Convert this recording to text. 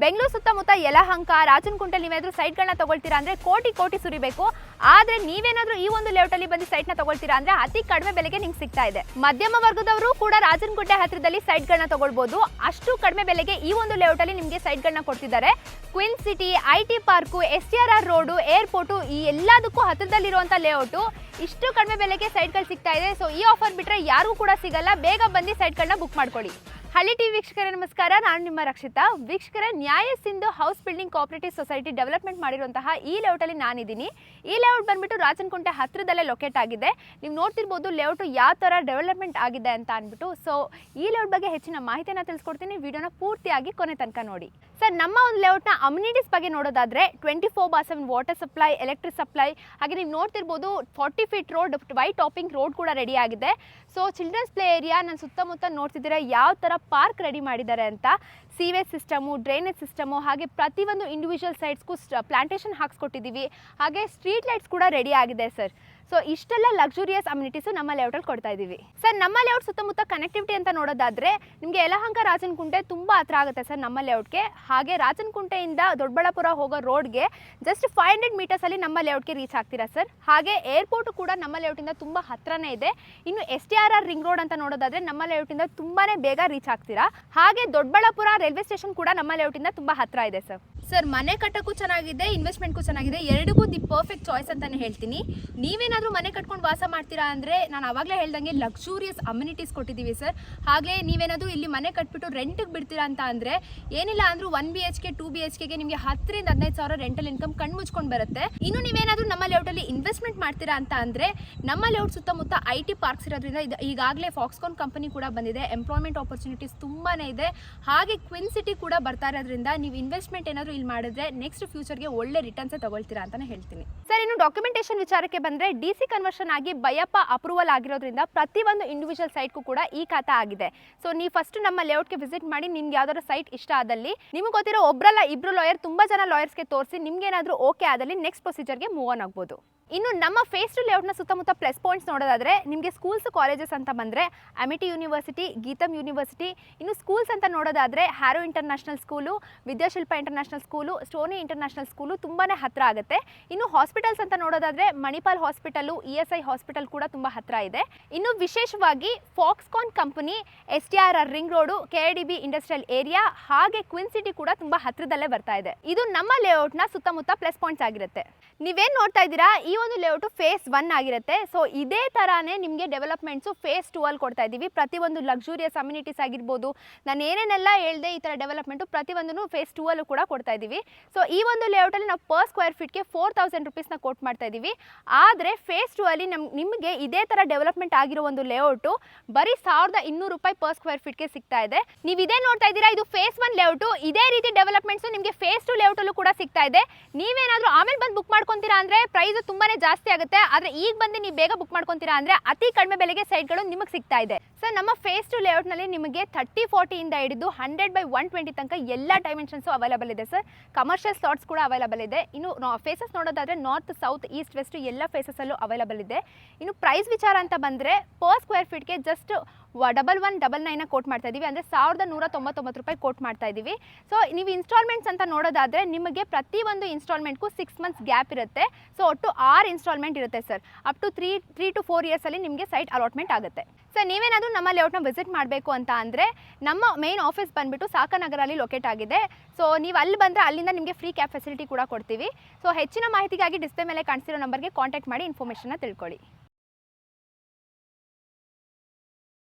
ಬೆಂಗಳೂರು ಸುತ್ತಮುತ್ತ ಯಲಹಂಕ ರಾಜನಕುಂಟೆ ನೀವೇನಾದ್ರೂ ಸೈಟ್ಗಳನ್ನ ತಗೊಳ್ತೀರಾ ಅಂದ್ರೆ ಕೋಟಿ ಕೋಟಿ ಸುರಿಬೇಕು. ಆದ್ರೆ ನೀವೇನಾದ್ರೂ ಈ ಒಂದು ಲೇಔಟಲ್ಲಿ ಬಂದು ಸೈಟ್ನ ತಗೊಳ್ತೀರಾ ಅಂದ್ರೆ ಅತಿ ಕಡಿಮೆ ಬೆಲೆಗೆ ನಿಮ್ಗೆ ಸಿಗ್ತಾ ಇದೆ. ಮಧ್ಯಮ ವರ್ಗದವರು ಕೂಡ ರಾಜನಕುಂಟೆ ಹತ್ತಿರದಲ್ಲಿ ಸೈಟ್ಗಳನ್ನ ತಗೊಳ್ಬಹುದು ಅಷ್ಟು ಕಡಿಮೆ ಬೆಲೆಗೆ ಈ ಒಂದು ಲೇಔಟಲ್ಲಿ ನಿಮಗೆ ಸೈಟ್ಗಳನ್ನ ಕೊಡ್ತಿದ್ದಾರೆ. Queen city I T park S R R road airport ಈ ಎಲ್ಲದಕ್ಕೂ ಹತ್ತಿರದಲ್ಲಿರುವಂಥ ಲೇಔಟು ಇಷ್ಟು ಕಡಿಮೆ ಬೆಲೆಗೆ ಸೈಟ್ಗಳು ಸಿಗ್ತಾ ಇದೆ. ಸೊ ಈ ಆಫರ್ ಬಿಟ್ರೆ ಯಾರಿಗೂ ಕೂಡ ಸಿಗಲ್ಲ. ಬೇಗ ಬಂದು ಸೈಟ್ಗಳನ್ನ ಬುಕ್ ಮಾಡ್ಕೊಳ್ಳಿ. ಹಳ್ಳಿ ಟಿವಿ ವೀಕ್ಷಕರೇ, ನಮಸ್ಕಾರ. ನಾನು ನಿಮ್ಮ ರಕ್ಷಿತಾ. ವೀಕ್ಷಕರ, Nyaya Sindhu house building cooperative society development ಮಾಡಿರುವಂತಹ ಈ ಲೇಔಟಲ್ಲಿ ನಾನಿದ್ದೀನಿ. ಈ ಲೇಔಟ್ ಬಂದ್ಬಿಟ್ಟು ರಾಜನಕುಂಟೆ ಹತ್ತಿರದಲ್ಲೇ ಲೊಕೇಟ್ ಆಗಿದೆ. ನೀವು ನೋಡ್ತಿರ್ಬೋದು ಲೇಔಟು ಯಾವ ಥರ ಡೆವಲಪ್ಮೆಂಟ್ ಆಗಿದೆ ಅಂತ ಅಂದ್ಬಿಟ್ಟು. ಸೊ, ಈ ಲೇಔಟ್ ಬಗ್ಗೆ ಹೆಚ್ಚಿನ ಮಾಹಿತಿಯನ್ನು ತಿಳಿಸ್ಕೊಡ್ತೀನಿ. ವಿಡಿಯೋನ ಪೂರ್ತಿಯಾಗಿ ಕೊನೆ ತನಕ ನೋಡಿ. ಸರ್, ನಮ್ಮ ಒಂದು ಲೇಔಟ್ನ ಅಮ್ಯುನಿಟೀಸ್ ಬಗ್ಗೆ ನೋಡೋದಾದ್ರೆ twenty four by seven water supply, electric supply. ಹಾಗೆ ನೀವು ನೋಡ್ತಿರ್ಬೋದು forty feet road, white topping road ಕೂಡ ರೆಡಿ ಆಗಿದೆ. ಸೊ, ಚಿಲ್ಡ್ರನ್ಸ್ ಪ್ಲೇ ಏರಿಯಾ, ನನ್ನ ಸುತ್ತಮುತ್ತ ನೋಡ್ತಿದ್ದೀರಾ ಯಾವ ಥರ ಪಾರ್ಕ್ ರೆಡಿ ಮಾಡಿದ್ದಾರೆ ಅಂತ. ಸೀವೇಜ್ ಸಿಸ್ಟಮು, ಡ್ರೈನೇಜ್ ಸಿಸ್ಟಮು, ಹಾಗೆ ಪ್ರತಿಯೊಂದು ಇಂಡಿವಿಜುವಲ್ ಸೈಟ್ಸ್ಗೂ ಪ್ಲಾಂಟೇಷನ್ ಹಾಕ್ಸ್ಕೊಟ್ಟಿದ್ದೀವಿ. ಹಾಗೆ ಸ್ಟ್ರೀಟ್ ಲೈಟ್ಸ್ ಕೂಡ ರೆಡಿ ಆಗಿದೆ ಸರ್ ಸೊ ಇಷ್ಟೆಲ್ಲ ಲಕ್ಸುರಿಯಸ್ ಅಮ್ಯುನಿಟೀಸು ನಮ್ಮ ಲೇಔಟಲ್ಲಿ ಕೊಡ್ತಾ ಇದ್ದೀವಿ. ಸರ್ ನಮ್ಮ ಲೇಔಟ್ ಸುತ್ತಮುತ್ತ ಕನೆಕ್ಟಿವಿಟಿ ಅಂತ ನೋಡೋದಾದ್ರೆ, ನಿಮಗೆ ಯಲಹಂಕ ರಾಜನಕುಂಟೆ ತುಂಬ ಹತ್ರ ಆಗುತ್ತೆ ಸರ್ ನಮ್ಮ ಲೇಔಟ್ಗೆ ಹಾಗೆ ರಾಜನಕುಂಟೆಯಿಂದ ದೊಡ್ಡಬಳ್ಳಾಪುರ ಹೋಗೋ ರೋಡ್ಗೆ ಜಸ್ಟ್ ಫೈವ್ ಹಂಡ್ರೆಡ್ ಮೀಟರ್ಸಲ್ಲಿ ನಮ್ಮ ಲೇಔಟ್ಗೆ ರೀಚ್ ಆಗ್ತೀರಾ ಸರ್ ಹಾಗೆ ಏರ್ಪೋರ್ಟು ಕೂಡ ನಮ್ಮ ಲೇಔಟಿಂದ ತುಂಬ ಹತ್ರನೇ ಇದೆ. ಇನ್ನು S T R R ring road ಅಂತ ನೋಡೋದಾದ್ರೆ ನಮ್ಮ ಲೇಔಟಿಂದ ತುಂಬಾ ಬೇಗ ರೀಚ್ ಆಗ್ತೀರಾ? ಹಾಗೆ ದೊಡ್ಡಬಳ್ಳಾಪುರ ರೈಲ್ವೆ ಸ್ಟೇಷನ್ ಕೂಡ ನಮ್ಮ ಲೇಔಟಿಂದ ತುಂಬ ಹತ್ರ ಇದೆ ಸರ್ ಸರ್, ಮನೆ ಕಟ್ಟಕ್ಕೂ ಚೆನ್ನಾಗಿದೆ ಇನ್ವೆಸ್ಟ್ಮೆಂಟ್ಗೂ ಚೆನ್ನಾಗಿದೆ, ಎರಡಕ್ಕೂ ದಿ ಪರ್ಫೆಕ್ಟ್ ಚಾಯ್ಸ್ ಅಂತಾನೆ ಹೇಳ್ತೀನಿ. ನೀವೇನಾದರೂ ಮನೆ ಕಟ್ಕೊಂಡು ವಾಸ ಮಾಡ್ತೀರಾ ಅಂದರೆ ನಾನು ಆವಾಗಲೇ ಹೇಳ್ದಂಗೆ ಲಕ್ಸೂರಿಯಸ್ ಅಮ್ಯುನಿಟೀಸ್ ಕೊಟ್ಟಿದ್ದೀವಿ ಸರ್. ಹಾಗೆ ನೀವೇನಾದರೂ ಇಲ್ಲಿ ಮನೆ ಕಟ್ಬಿಟ್ಟು ರೆಂಟಿಗೆ ಬಿಡ್ತೀರಾ ಅಂತ ಅಂದರೆ ಏನಿಲ್ಲ ಅಂದರೂ one B H K two B H ಕೆಗೆ ನಿಮಗೆ ಹತ್ತರಿಂದ ಹದಿನೈದು ಸಾವಿರ ರೆಂಟಲ್ ಇನ್ಕಮ್ ಕಣ್ಣು ಮುಚ್ಕೊಂಡು ಬರುತ್ತೆ. ಇನ್ನು ನೀವೇನಾದರೂ ನಮ್ಮ ಲೇಔಟಲ್ಲಿ ಇನ್ವೆಸ್ಟ್ಮೆಂಟ್ ಮಾಡ್ತೀರಾ ಅಂತ ಅಂದರೆ ನಮ್ಮ ಲೇಔಟ್ ಸುತ್ತಮುತ್ತ ಐ ಟಿ ಪಾರ್ಕ್ಸ್ ಇರೋದ್ರಿಂದ ಇದು ಈಗಾಗಲೇ ಫಾಕ್ಸ್ಕಾನ್ ಕಂಪನಿ ಕೂಡ ಬಂದಿದೆ. ಎಂಪ್ಲಾಯ್ಮೆಂಟ್ ಆಪರ್ಚುನಿಟೀಸ್ ತುಂಬಾ ಇದೆ. ಹಾಗೆ ಕ್ವಿನ್ ಸಿಟಿ ಕೂಡ ಬರ್ತಾ ಇರೋದ್ರಿಂದ ನೀವು ಇನ್ವೆಸ್ಟ್ಮೆಂಟ್ ಏನಾದರೂ ಇಲ್ಲಿ ಮಾಡಿದ್ರೆ ನೆಕ್ಸ್ಟ್ ಫ್ಯೂಚರ್ಗೆ ಒಳ್ಳೆ ರಿಟರ್ನ್ಸ್ ತಗೊಳ್ತೀರಾ ಅಂತಾನೆ ಹೇಳ್ತೀನಿ. ಸರ್ ಇನ್ನು ಡಾಕ್ಯುಮೆಂಟೇಶನ್ ವಿಚಾರಕ್ಕೆ ಬಂದ್ರೆ ಡಿ ಸಿ ಕನ್ವರ್ಷನ್ ಆಗಿ ಬಯಪ್ಪ ಅಪ್ರೂವಲ್ ಆಗಿರೋದ್ರಿಂದ ಪ್ರತಿಯೊಂದು ಇಂಡಿವಿಜುವಲ್ ಸೈಟ್ಗೂ ಕೂಡ ಈ ಖಾತಾ ಆಗಿದೆ. ಸೊ ನೀವು ಫಸ್ಟ್ ನಮ್ಮ ಲೇಔಟ್ಗೆ ವಿಸಿಟ್ ಮಾಡಿ ನಿಮ್ಗೆ ಯಾವ್ದಾದ್ರು ಸೈಟ್ ಇಷ್ಟ ಆದಲ್ಲಿ ನಿಮ್ಗೆ ಗೊತ್ತಿರೋ ಒಬ್ರಲ್ಲ ಇಬ್ರು ಲಾಯರ್ ತುಂಬಾ ಜನ ಲಾಯರ್ಸ್ಗೆ ತೋರಿಸಿ ನಿಮ್ಗೆ ಏನಾದರೂ ಓಕೆ ಆದಲ್ಲಿ ನೆಕ್ಸ್ಟ್ ಪ್ರೊಸೀಜರ್ಗೆ ಮೂವ್ ಆನ್ ಆಗ್ಬೋದು. ಇನ್ನು ನಮ್ಮ ಫೇಸ್ ಟು ಲೇಔಟ್ನ ಸುತ್ತಮುತ್ತ ಪ್ಲಸ್ ಪಾಯಿಂಟ್ಸ್ ನೋಡೋದಾದ್ರೆ ನಿಮಗೆ ಸ್ಕೂಲ್ಸ್ ಕಾಲೇಜಸ್ ಅಂತ ಬಂದರೆ ಅಮಿಟಿ ಯೂನಿವರ್ಸಿಟಿ ಗೀತಮ್ ಯೂನಿವರ್ಸಿಟಿ ಇನ್ನು ಸ್ಕೂಲ್ಸ್ ಅಂತ ನೋಡೋದಾದ್ರೆ Harrow international school Vidyashilpa international school Stoney international school ತುಂಬಾ ಹತ್ತಿರ ಆಗುತ್ತೆ. ಇನ್ನು ಹಾಸ್ಪಿಟಲ್ಸ್ ಅಂತ ನೋಡೋದಾದ್ರೆ Manipal hospital E S I hospital ಕೂಡ ತುಂಬ ಹತ್ತಿರ ಇದೆ. ಇನ್ನು ವಿಶೇಷವಾಗಿ Foxconn company S T R R ring road K D B industrial area ಹಾಗೆ ಕ್ವಿನ್ ಸಿಟಿ ಕೂಡ ತುಂಬ ಹತ್ತಿರದಲ್ಲೇ ಬರ್ತಾ ಇದೆ. ಇದು ನಮ್ಮ ಲೇಔಟ್ನ ಸುತ್ತಮುತ್ತ ಪ್ಲಸ್ ಪಾಯಿಂಟ್ಸ್ ಆಗಿರುತ್ತೆ. ನೀವೇನು ನೋಡ್ತಾ ಇದ್ದೀರಾ? ಈ ಒಂದು ಲೇಔಟು ಫೇಸ್ ಒನ್ ಆಗಿರುತ್ತೆ. ಸೊ ಇದೇ ಥರಾನೇ ನಿಮಗೆ ಡೆವಲಪ್ಮೆಂಟ್ಸು ಫೇಸ್ ಟೂ ಅಲ್ಲಿ ಕೊಡ್ತಾ ಇದ್ದೀವಿ. ಪ್ರತಿಯೊಂದು ಲಕ್ಸುರಿಯಸ್ ಅಮ್ಯುನಿಟೀಸ್ ಆಗಿರ್ಬೋದು, ನಾನು ಏನೇನೆಲ್ಲ ಹೇಳ್ದೆ ಈ ಥರ ಡೆವಲಪ್ಮೆಂಟು ಪ್ರತಿಯೊಂದನ್ನು ಫೇಸ್ ಟೂ ಅಲ್ಲೂ ಕೂಡ ಕೊಡ್ತಾ ಇದ್ದೀವಿ. ಸೊ ಈ ಒಂದು ಲೇಔಟಲ್ಲಿ ನಾವು ಪರ್ ಸ್ಕ್ವೇರ್ ಫೀಟ್ಗೆ ಫೋರ್ ತೌಸಂಡ್ ರುಪೀಸ್ನ ಕೊಟ್ ಮಾಡ್ತಾ ಇದ್ದೀವಿ. ಆದರೆ ಫೇಸ್ ಟೂ ಅಲ್ಲಿ ನಮ್, ನಿಮಗೆ ಇದೇ ಥರ ಡೆವಲಪ್ಮೆಂಟ್ ಆಗಿರೋ ಒಂದು ಲೇಔಟು ಬರೀ ಸಾವಿರದ ಇನ್ನೂರು ರೂಪಾಯಿ ಪರ್ ಸ್ಕ್ವೇರ್ ಫೀಟ್ಗೆ ಸಿಗ್ತಾ ಇದೆ. ನೀವು ಇದೇ ನೋಡ್ತಾ ಇದ್ದೀರಾ, ಇದು ಫೇಸ್ ಒನ್ ಲೇಔಟು ಇದೇ ರೀತಿ ಡೆವಲಪ್ಮೆಂಟ್ಸು ನಿಮಗೆ ಫೇಸ್ ಟು ಲೇಔಟಲ್ಲೂ ಕೂಡ ಸಿಗ್ತಾ ಇದೆ. ನೀವೇನಾದರೂ ಆಮೇಲೆ ಬಂದು ಬುಕ್ ಮಾಡ್ಕೊತೀರಾ ಅಂದರೆ ಪ್ರೈಸ್ ತುಂಬಾ ಜಾಸ್ತಿ ಆಗುತ್ತೆ. ಆದರೆ ಈಗ ಬಂದು ನೀವು ಬೇಗ ಬುಕ್ ಮಾಡ್ಕೊಂತೀರಾ ಅಂದ್ರೆ ಅತಿ ಕಡಿಮೆ ಬೆಲೆಗೆ ಸೈಟ್ಗಳು ನಿಮಗೆ ಸಿಗ್ತಾ ಇದೆ. ಸರ್ ನಮ್ಮ ಫೇಸ್ ಟು ಲೇಔಟ್ನಲ್ಲಿ ನಿಮಗೆ ಥರ್ಟಿ ಫೋರ್ಟಿಯಿಂದ ಹಿಡಿದು ಹಂಡ್ರೆಡ್ ಬೈ ಒನ್ ಟ್ವೆಂಟಿ ತನಕ ಎಲ್ಲ ಡೈಮೆನ್ಷನ್ಸು ಅವೈಲಬಲ್ ಇದೆ ಸರ್ ಕಮರ್ಷಿಯಲ್ ಸ್ಲಾಟ್ಸ್ ಕೂಡ ಅವೈಲಬಲ್ ಇದೆ. ಇನ್ನು ಫೇಸಸ್ ನೋಡೋದಾದರೆ ನಾರ್ತ್ ಸೌತ್ ಈಸ್ಟ್ ವೆಸ್ಟ್ ಎಲ್ಲ ಫೇಸಸಲ್ಲೂ ಅವೈಲಬಲ್ ಇದೆ. ಇನ್ನು ಪ್ರೈಸ್ ವಿಚಾರ ಅಂತ ಬಂದರೆ per square ಫೀಟ್ಗೆ just double one double nine quote ಮಾಡ್ತಾ ಇದ್ದೀವಿ ಅಂದರೆ ಸಾವಿರದ ನೂರ ತೊಂಬತ್ತೊಂಬತ್ತು ರೂಪಾಯಿ ಕೋಟ್ ಮಾಡ್ತಾ ಇದ್ದೀವಿ ಸೊ ನೀವು ಇನ್ಸ್ಟಾಲ್ಮೆಂಟ್ಸ್ ಅಂತ ನೋಡೋದಾದರೆ ನಿಮಗೆ ಪ್ರತಿಯೊಂದು ಇನ್ಸ್ಟಾಲ್ಮೆಂಟ್ಗೂ ಸಿಕ್ಸ್ ಮಂತ್ಸ್ ಗ್ಯಾಪ್ ಇರುತ್ತೆ. ಸೊ ಒಟ್ಟು ಆರು ಇನ್ಸ್ಟಾಲ್ಮೆಂಟ್ ಇರುತ್ತೆ sir up to three three to four ಇಯರ್ಸಲ್ಲಿ ನಿಮಗೆ ಸೈಟ್ ಅಲಾಟ್ಮೆಂಟ್ ಆಗುತ್ತೆ. ಸರ್ ನೀವೇನಾದರೂ ನಮ್ಮ ಲೇಔಟ್ನ ವಿಸಿಟ್ ಮಾಡಬೇಕು ಅಂತ ಅಂದರೆ ನಮ್ಮ ಮೇನ್ ಆಫೀಸ್ ಬಂದುಬಿಟ್ಟು ಸಾಕನಗರಲ್ಲಿ ಲೊಕೇಟ್ ಆಗಿದೆ. ಸೊ ನೀವು ಅಲ್ಲಿ ಬಂದರೆ ಅಲ್ಲಿಂದ ನಿಮಗೆ ಫ್ರೀ ಕ್ಯಾಬ್ ಫೆಸಿಲಿಟಿ ಕೂಡ ಕೊಡ್ತೀವಿ. ಸೊ ಹೆಚ್ಚಿನ ಮಾಹಿತಿಗಾಗಿ ಡಿಸ್ಪ್ಲೇ ಮೇಲೆ ಕಾಣಿಸಿರೋ ನಂಬರ್ಗೆ ಕಾಂಟ್ಯಾಕ್ಟ್ ಮಾಡಿ ಇನ್ಫಾರ್ಮೇಷನ್ನ ತಿಳ್ಕೊಳ್ಳಿ.